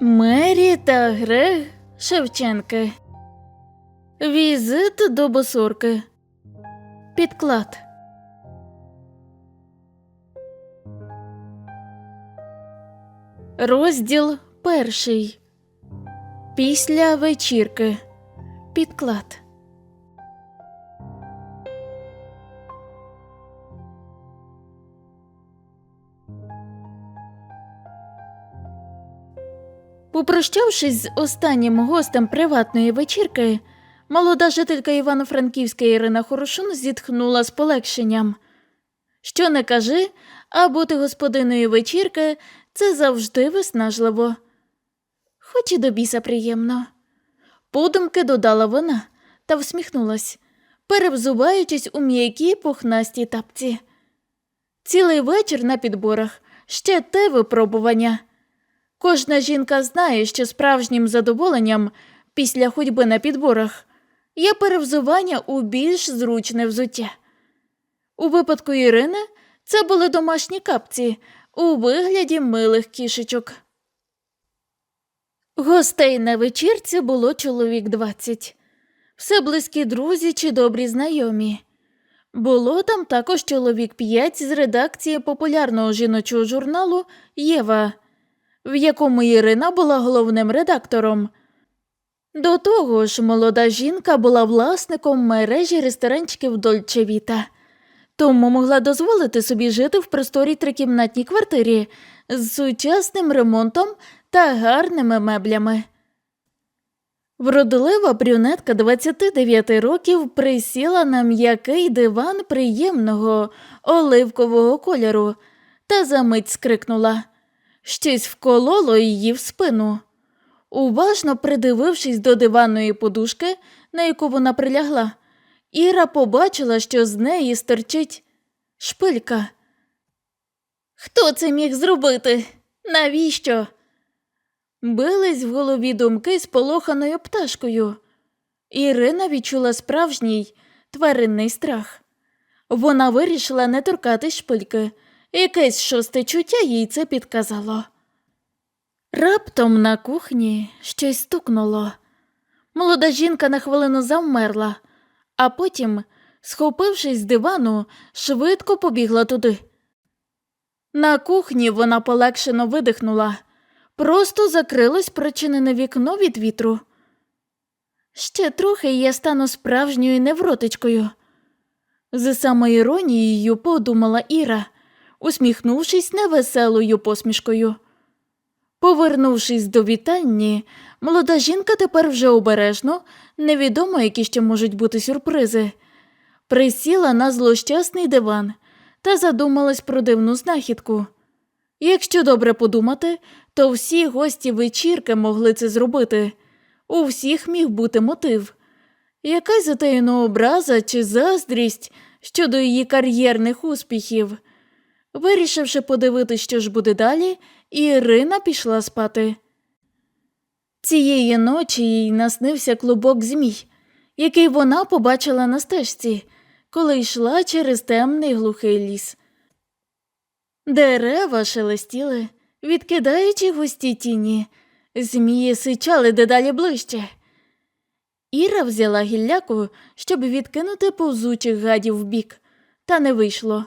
Мері та Грег Шевченки. Візит до босурки. Підклад. Розділ перший. Після вечірки. Підклад. Попрощавшись з останнім гостем приватної вечірки, молода жителька Івано-Франківська Ірина Хорошун зітхнула з полегшенням. Що не кажи, а бути господиною вечірки це завжди виснажливо. Хоч і до біса приємно. Подумки додала вона та всміхнулась, перевзуваючись у м'які пухнасті тапці. Цілий вечір на підборах ще те випробування. Кожна жінка знає, що справжнім задоволенням після ходьби на підборах є перевзування у більш зручне взуття. У випадку Ірини це були домашні капці у вигляді милих кішечок. Гостей на вечірці було чоловік двадцять. Все близькі друзі чи добрі знайомі. Було там також чоловік п'ять з редакції популярного жіночого журналу Єва, в якому Ірина була головним редактором. До того ж, молода жінка була власником мережі ресторанчиків Дольче Віта, тому могла дозволити собі жити в просторій трикімнатній квартирі з сучасним ремонтом та гарними меблями. Вродлива брюнетка 29 років присіла на м'який диван приємного оливкового кольору та за мить скрикнула. Щось вкололо її в спину. Уважно придивившись до диванної подушки, на яку вона прилягла, Іра побачила, що з неї стерчить шпилька. Хто це міг зробити? Навіщо? Бились в голові думки з полоханою пташкою. Ірина відчула справжній тваринний страх. Вона вирішила не торкатись шпильки. Якесь шосте чуття їй це підказало. Раптом на кухні щось стукнуло. Молода жінка на хвилину завмерла, а потім, схопившись з дивану, швидко побігла туди. На кухні вона полегшено видихнула, просто закрилось прочинене вікно від вітру. Ще трохи я стану справжньою невротичкою. З самоіронією подумала Іра, усміхнувшись невеселою посмішкою. Повернувшись до вітальні, молода жінка тепер вже обережно, невідомо, які ще можуть бути сюрпризи, присіла на злощасний диван та задумалась про дивну знахідку. Якщо добре подумати, то всі гості вечірки могли це зробити. У всіх міг бути мотив. Якась затаєна образа чи заздрість щодо її кар'єрних успіхів. Вирішивши подивитися, що ж буде далі, Ірина пішла спати. Цієї ночі їй наснився клубок змій, який вона побачила на стежці, коли йшла через темний глухий ліс. Дерева шелестіли, відкидаючи густі тіні, змії сичали дедалі ближче. Іра взяла гілляку, щоб відкинути повзучих гадів вбік, та не вийшло.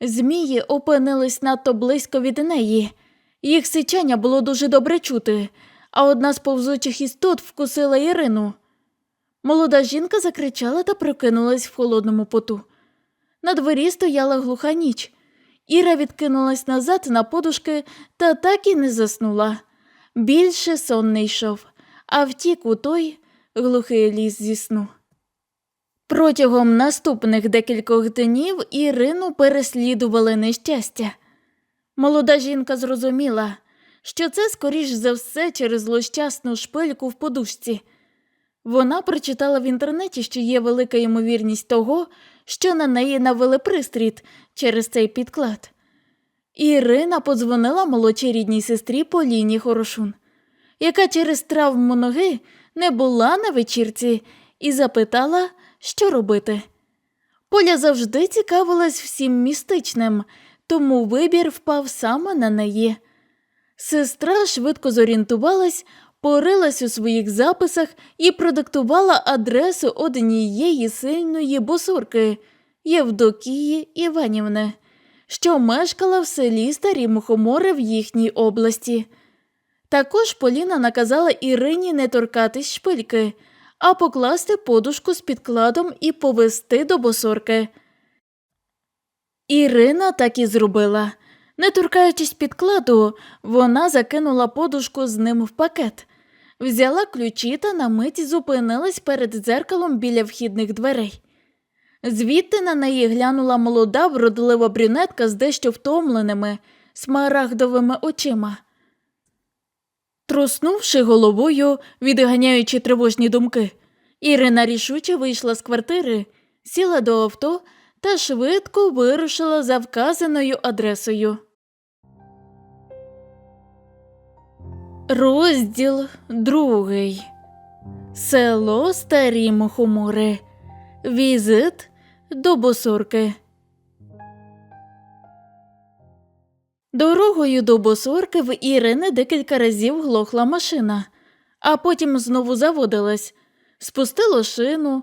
Змії опинились надто близько від неї. Їх сичання було дуже добре чути, а одна з повзучих істот вкусила Ірину. Молода жінка закричала та прокинулась в холодному поту. На дворі стояла глуха ніч. Іра відкинулась назад на подушки та так і не заснула. Більше сон не йшов, а втік у той глухий ліс зі сну. Протягом наступних декількох днів Ірину переслідували нещастя. Молода жінка зрозуміла, що це, скоріш за все, через злощасну шпильку в подушці. Вона прочитала в інтернеті, що є велика ймовірність того, що на неї навели пристріт через цей підклад. Ірина подзвонила молодшій рідній сестрі Поліні Хорошун, яка через травму ноги не була на вечірці, і запитала, що робити. Поля завжди цікавилась всім містичним, тому вибір впав саме на неї. Сестра швидко зорієнтувалась, порилась у своїх записах і продиктувала адресу однієї сильної босурки Євдокії Іванівни, що мешкала в селі Старі Мухомори в їхній області. Також Поліна наказала Ірині не торкатись шпильки, а покласти подушку з підкладом і повести до босорки. Ірина так і зробила. Не торкаючись підкладу, вона закинула подушку з ним в пакет, взяла ключі та на мить зупинилась перед дзеркалом біля вхідних дверей. Звідти на неї глянула молода, вродлива брюнетка з дещо втомленими, смарагдовими очима. Труснувши головою, відганяючи тривожні думки, Ірина рішуче вийшла з квартири, сіла до авто та швидко вирушила за вказаною адресою. Розділ другий. Село Старі Мухомори. Візит до Босорки. Дорогою до Босорки в Ірини декілька разів глохла машина, а потім знову заводилась, спустило шину.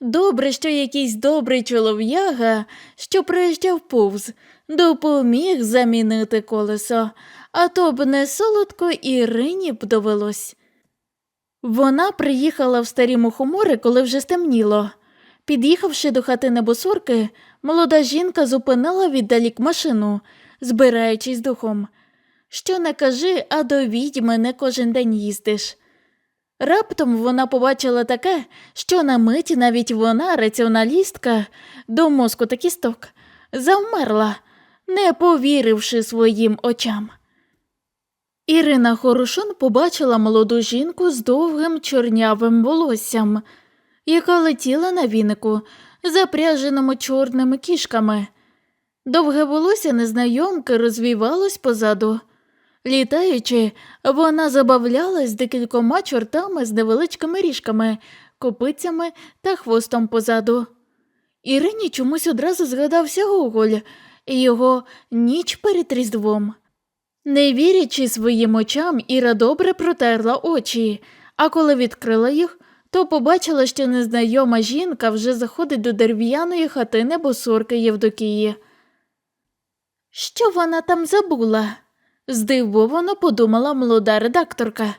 Добре, що якийсь добрий чолов'яга, що приїжджав повз, допоміг замінити колесо, а то б не солодко Ірині б довелось. Вона приїхала в старі мухомори, коли вже стемніло. Під'їхавши до хати босорки, молода жінка зупинила віддалік машину, збираючись духом. Що не кажи, а до відьми не кожен день їздиш. Раптом вона побачила таке, що на миті навіть вона, раціоналістка, до мозку та кісток, завмерла, не повіривши своїм очам. Ірина Хорошун побачила молоду жінку з довгим чорнявим волоссям, яка летіла на вінику, запряженому чорними кішками. Довге волосся незнайомки розвівалось позаду. Літаючи, вона забавлялась декількома чортами з невеличкими ріжками, копицями та хвостом позаду. Ірині чомусь одразу згадався Гоголь і його ніч перед Різдвом. Не вірячи своїм очам, Іра добре протерла очі, а коли відкрила їх, то побачила, що незнайома жінка вже заходить до дерев'яної хатини босорки Євдокії. Що вона там забула? здивовано подумала молода редакторка.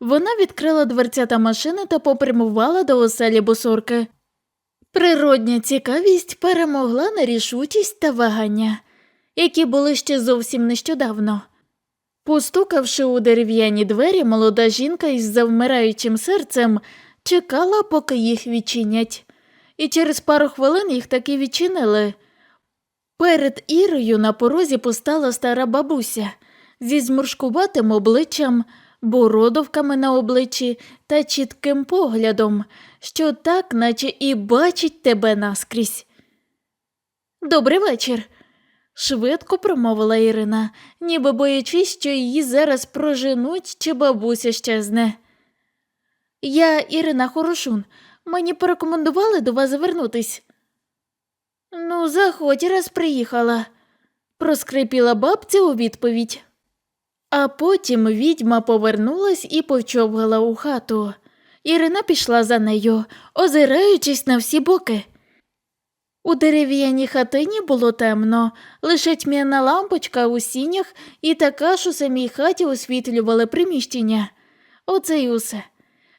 Вона відкрила дверцята машини та попрямувала до оселі босорки. Природня цікавість перемогла нерішучість та вагання, які були ще зовсім нещодавно. Постукавши у дерев'яні двері, молода жінка із завмираючим серцем чекала, поки їх відчинять, і через пару хвилин їх таки відчинили. Перед Ірою на порозі постала стара бабуся зі зморшкуватим обличчям, бородовками на обличчі та чітким поглядом, що так, наче і бачить тебе наскрізь. Добрий вечір, швидко промовила Ірина, ніби боячись, що її зараз проженуть чи бабуся щезне. Я Ірина Хорошун. Мені порекомендували до вас звернутись. Ну, заходь, раз приїхала, проскрипіла бабця у відповідь. А потім відьма повернулась і повчовгала у хату. Ірина пішла за нею, озираючись на всі боки. У дерев'яній хатині було темно, лише тьмяна лампочка у сінях і така ж у самій хаті освітлювали приміщення. Оце й усе.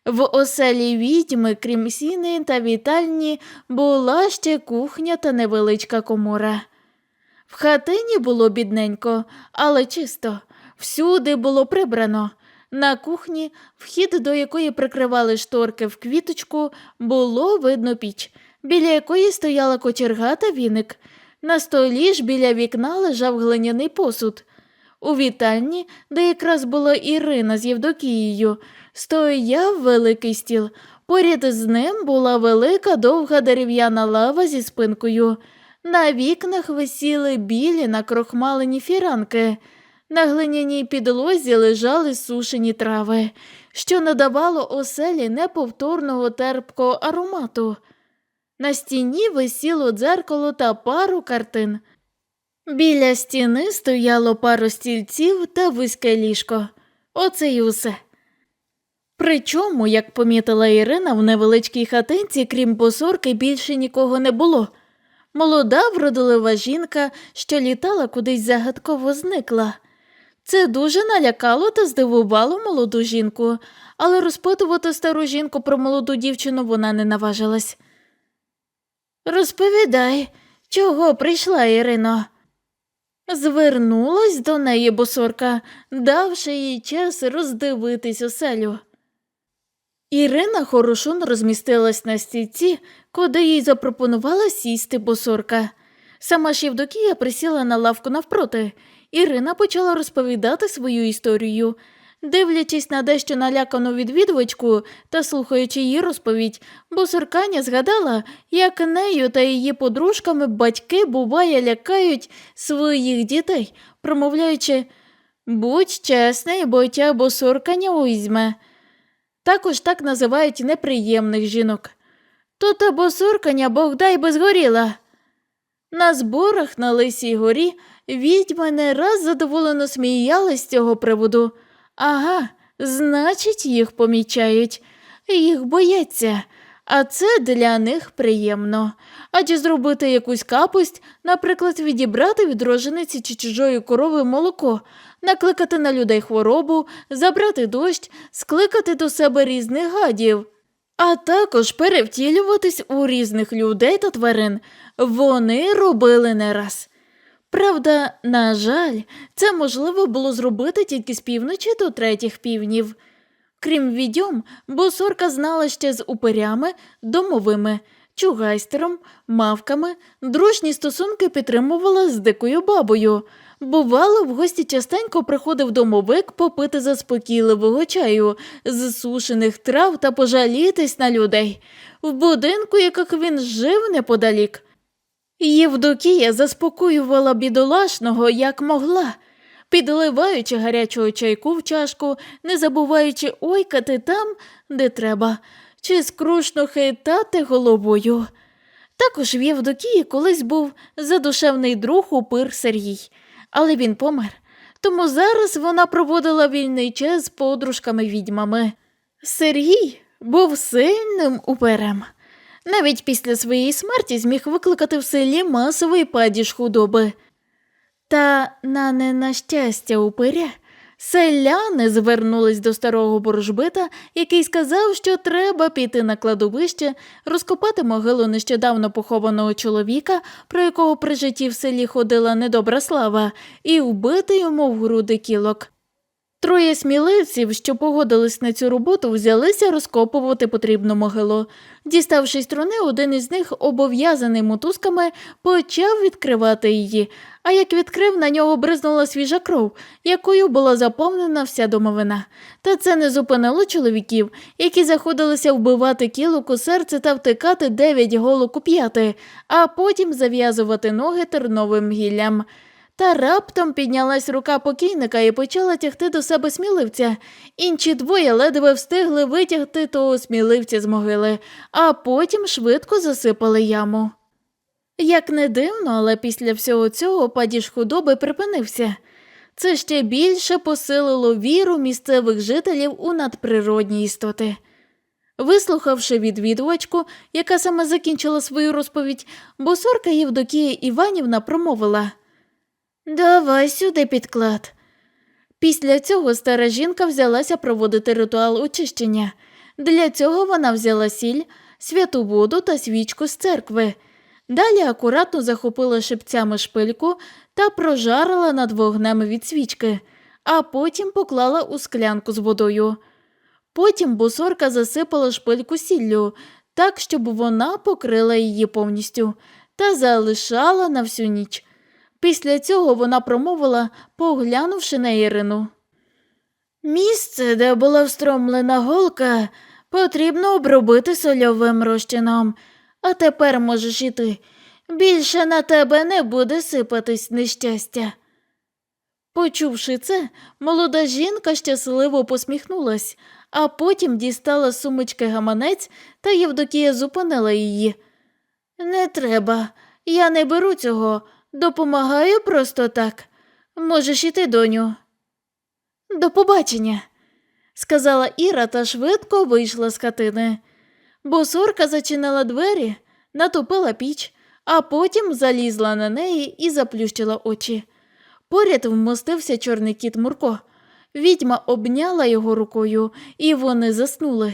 В оселі відьми, крім сіни та вітальні, була ще кухня та невеличка комора. В хатині було бідненько, але чисто. Всюди було прибрано. На кухні, вхід до якої прикривали шторки в квіточку, було видно піч, біля якої стояла кочерга та віник. На столі ж біля вікна лежав глиняний посуд. У вітальні, де якраз була Ірина з Євдокією, стояв великий стіл. Поряд з ним була велика довга дерев'яна лава зі спинкою. На вікнах висіли білі накрохмалені фіранки. На глиняній підлозі лежали сушені трави, що надавало оселі неповторного терпкого аромату. На стіні висіло дзеркало та пару картин. Біля стіни стояло пару стільців та вузьке ліжко. Оце й усе. Причому, як помітила Ірина, в невеличкій хатинці, крім босорки, більше нікого не було. Молода, вродлива жінка, що літала кудись загадково зникла. Це дуже налякало та здивувало молоду жінку, але розпитувати стару жінку про молоду дівчину вона не наважилась. Розповідай, чого прийшла Ірино? Звернулась до неї босорка, давши їй час роздивитись оселю. Ірина Хорошун розмістилась на стільці, куди їй запропонувала сісти босорка. Сама ж Євдокія присіла на лавку навпроти. Ірина почала розповідати свою історію. Дивлячись на дещо налякану відвідувачку та слухаючи її розповідь, босорканя згадала, як нею та її подружками батьки буває лякають своїх дітей, промовляючи Будь чесний, бо тя босорканя уйзьме. Також так називають неприємних жінок. То та босорканя Бог дай би згоріла. На зборах на Лисій горі відьми не раз задоволено сміялись з цього приводу. Ага, значить, їх помічають, їх бояться, а це для них приємно. Адже зробити якусь капусть, наприклад, відібрати від рожениці чи чужої корови молоко, накликати на людей хворобу, забрати дощ, скликати до себе різних гадів. А також перевтілюватись у різних людей та тварин вони робили не раз. Правда, на жаль, це можливо було зробити тільки з півночі до третіх півнів. Крім відьом, босорка знала ще з упирями, домовими, чугайстером, мавками, дружні стосунки підтримувала з дикою бабою. Бувало, в гості частенько приходив домовик попити заспокійливого чаю з сушених трав та пожалітись на людей, в будинку, яких він жив неподалік. Євдокія заспокоювала бідолашного, як могла, підливаючи гарячого чайку в чашку, не забуваючи ойкати там, де треба, чи скрушно хитати головою. Також в Євдокії колись був задушевний друг упир Сергій, але він помер. Тому зараз вона проводила вільний час з подружками-відьмами. Сергій був сильним уперем. Навіть після своєї смерті зміг викликати в селі масовий падіж худоби. Та на ненащастя упиря селяни звернулись до старого боржбита, який сказав, що треба піти на кладовище, розкопати могилу нещодавно похованого чоловіка, про якого при житті в селі ходила недобра слава, і вбити йому в груди кілок. Троє сміливців, що погодились на цю роботу, взялися розкопувати потрібну могилу. Діставши струни, один із них, обов'язаний мотузками, почав відкривати її, а як відкрив, на нього бризнула свіжа кров, якою була заповнена вся домовина. Та це не зупинило чоловіків, які заходилися вбивати кілок у серце та втикати дев'ять голок у п'яти, а потім зав'язувати ноги терновим гіллям. Та раптом піднялась рука покійника і почала тягти до себе сміливця. Інші двоє ледве встигли витягти того сміливця з могили, а потім швидко засипали яму. Як не дивно, але після всього цього падіж худоби припинився. Це ще більше посилило віру місцевих жителів у надприродні істоти. Вислухавши відвідувачку, яка саме закінчила свою розповідь, босорка Євдокія Іванівна промовила Давай сюди підклад. Після цього стара жінка взялася проводити ритуал очищення. Для цього вона взяла сіль, святу воду та свічку з церкви. Далі акуратно захопила шипцями шпильку та прожарила над вогнем від свічки, а потім поклала у склянку з водою. Потім бусорка засипала шпильку сіллю, так, щоб вона покрила її повністю, та залишала на всю ніч. Після цього вона промовила, поглянувши на Ірину. Місце, де була встромлена голка, потрібно обробити сольовим розчином, а тепер можеш іти. Більше на тебе не буде сипатись нещастя. Почувши це, молода жінка щасливо посміхнулась, а потім дістала з сумочки гаманець та Євдокія зупинила її. Не треба, я не беру цього. Допомагаю просто так. Можеш іти, доню. До побачення, сказала Іра та швидко вийшла з хатини. Босорка зачинила двері, натопила піч, а потім залізла на неї і заплющила очі. Поряд вмостився чорний кіт Мурко. Відьма обняла його рукою, і вони заснули.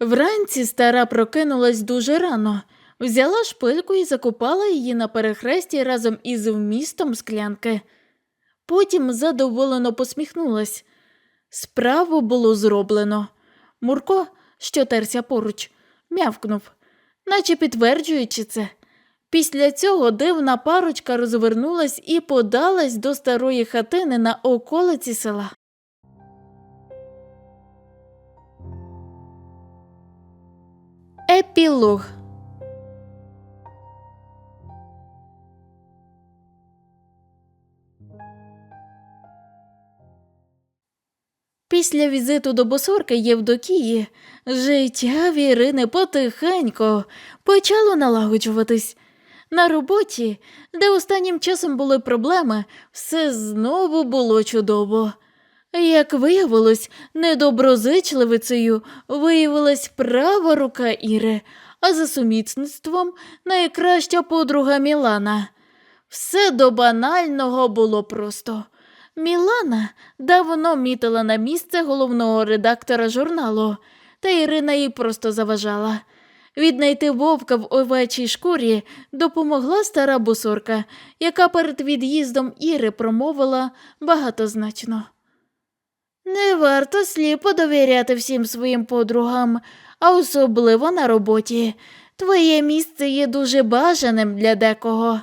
Вранці стара прокинулась дуже рано, взяла шпильку і закопала її на перехресті разом із вмістом склянки. Потім задоволено посміхнулась. Справу було зроблено. Мурко, що терся поруч, мявкнув, наче підтверджуючи це. Після цього дивна парочка розвернулась і подалась до старої хатини на околиці села. Епілог Після візиту до босорки Євдокії життя Вірини потихенько почало налагоджуватись. На роботі, де останнім часом були проблеми, все знову було чудово. Як виявилось, недоброзичливицею виявилась права рука Іри, а за сумісництвом найкраща подруга Мілана. Все до банального було просто. Мілана давно мітила на місце головного редактора журналу, та Ірина їй просто заважала. Віднайти вовка в овечій шкурі допомогла стара бусорка, яка перед від'їздом Іри промовила багатозначно. Не варто сліпо довіряти всім своїм подругам, а особливо на роботі. Твоє місце є дуже бажаним для декого.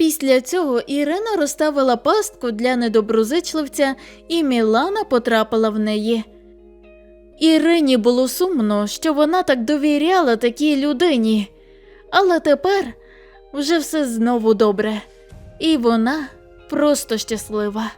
Після цього Ірина розставила пастку для недоброзичливця, і Мілана потрапила в неї. Ірині було сумно, що вона так довіряла такій людині, але тепер вже все знову добре, і вона просто щаслива.